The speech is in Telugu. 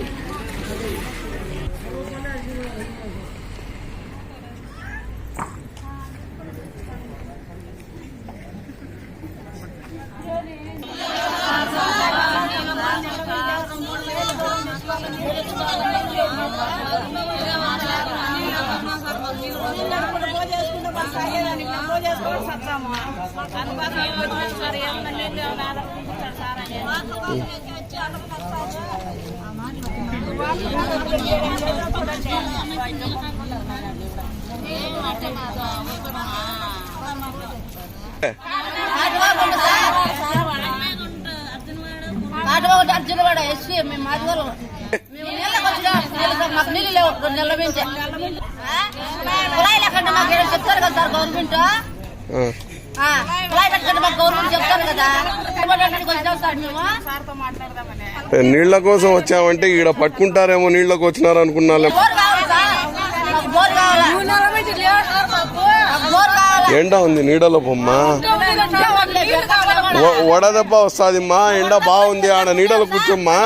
Terima kasih. కాటుకోటి అర్జునవాడ ఎస్వి మేము మాదివారం మేము నీళ్ళకి వచ్చినాం మాకు నీళ్ళు లేవు రెండు నెలల నుంచి? కుళాయి లేకుండా మాకు ఏదో చెప్తారు కదా సార్ గవర్నమెంట్ కుళాయి పెట్టకుండా మాకు గవర్నమెంట్ చెప్తారు కదా నీళ్ళ కోసం వచ్చామంటే ఈడ పట్టుకుంటారేమో నీళ్ళకి వచ్చినారు కావాలి ఎండ ఉంది నీడలో బొమ్మ. వడదెబ్బ వస్తుంది మా ఎండ బాగుంది ఆడ నీడలో కూర్చోమ్మా.